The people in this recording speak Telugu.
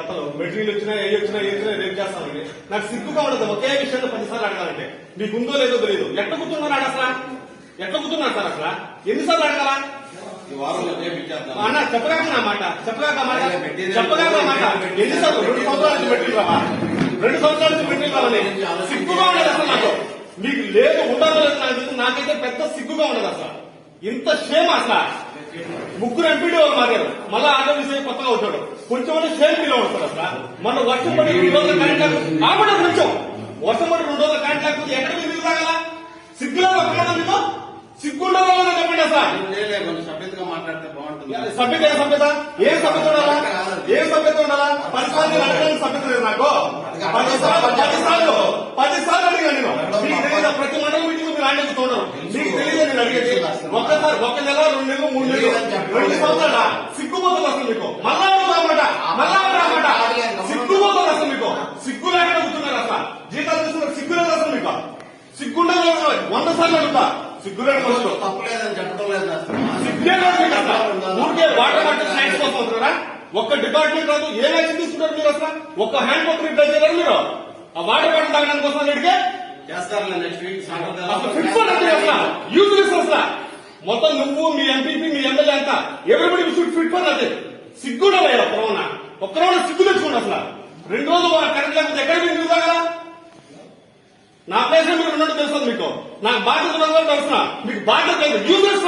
కథలు. మెటీరియల్ వచ్చినా ఏ వచ్చినా ఏ వచ్చినా రేపు చేస్తామండి నాకు సిగ్గుగా ఉండదు ఒకే విషయాన్ని పదిసార్లు అడగాలంటే. మీకు ఉందో లేదో తెలియదు ఎట్లా కూర్చున్నాడు అసలు? ఎట్లా కూర్చున్నాడు సార్ అసలు? ఎన్నిసార్లు అడగాలా? ఈ వారంలో రేపు ఇచ్చేద్దాం. అన్న చెప్పలేక నా మాట. చెప్పలేక మాట. చెప్పలేక మాట. ఎన్నిసార్లు రెండు సంవత్సరాల నుంచి పెట్టి రావా? రెండు సంవత్సరాల నుంచి పెట్టి రావని సిగ్గుగా ఉండదు అసలు నాకు. మీకు లేదు నాకు తెలుసు. నాకైతే పెద్ద సిగ్గుగా ఉండదు అసలు. ఇంత షేమ్ అసలు. ముగ్గురు ఎంపీడీ వాళ్ళు మారారు మళ్ళా ఆటో విషయం కొత్తగా వచ్చాడు. కొంచెం షేమ్ ఫీల్ అవుతారు అసలు. మన వర్షం పడి రెండు రోజుల కాంట్రాక్ట్ ఆపడం కొంచెం. వర్షం పడి రెండు రోజుల కాంట్రాక్ట్ ఎక్కడ మీరు తాగలా సిగ్గులో ఒక్కడం మీకు సిగ్గుండదో లేదో చెప్పండి అసలు సభ్యతగా మాట్లాడితే బాగుంటుంది. సభ్యత ఏ సభ్యత? ఏం సభ్యత ఉండాలా? ఏం సభ్యత ఉండాలా? పది సార్లు అడగడానికి సభ్యత లేదు నాకు. పది సార్లు పది సార్లు అడిగాను ప్రతి మండలం మీటింగ్ మీరు ఆయన అడిగేది ఒక్కసారి ఒక్క నెల రెండు నెలలు మూడు నెలలు. రెండు సంవత్సరాల సిగ్గుపోతుంది అసలు మీకు. మళ్ళా అన్నమాట మళ్ళా అన్నమాట సిగ్గుపోతుంది అసలు మీకు. సిగ్గు లేకుండా కూర్చున్నారు అసలు. జీతాలు తీసుకున్నారు. సిగ్గు లేదు అసలు మీకు. సిగ్గుండదు వంద సార్లు అడుగుతా. సిగ్గు లేని మనుషులు తప్పలేదని చెప్పడం లేదు. సిగ్గే లేదు మీకు అసలు. ఊరికే వాటర్ బాటిల్ స్నాక్స్ కోసం వస్తున్నారా? ఒక్క డిపార్ట్మెంట్ రాదు ఏ యాక్షన్ తీసుకుంటారు మీరు అసలు? ఒక్క హ్యాండ్ పంప్ రిప్లై చేయలేరు మీరు. ఆ వాటర్ బాటిల్ తాగడానికి కోసం అడిగితే చేస్తారులే నెక్స్ట్ వీక్ అసలు ఫిట్ఫుల్ అంటే అసలు? యూజ్లెస్ అసలు? మొత్తం నువ్వు మీ ఎంపీపీ మీ ఎమ్మెల్యే అంతా ఎవరిబడి షుడ్ ఫిట్ ఫర్ అదే? సిగ్గుడా లేదా కరోనా? ఒక్క రోజు సిగ్గు తెచ్చుకోండి అసలు. రెండు రోజులు కరెంట్ లేకపోతే ఎక్కడ మీరు తాగలా నా ప్లేస్ మీరు ఉన్నట్టు తెలుస్తుంది మీకు. నాకు బాధ్యత ఉన్నదో తెలుసిన మీకు బాధ్యత లేదు. యూజ్లెస్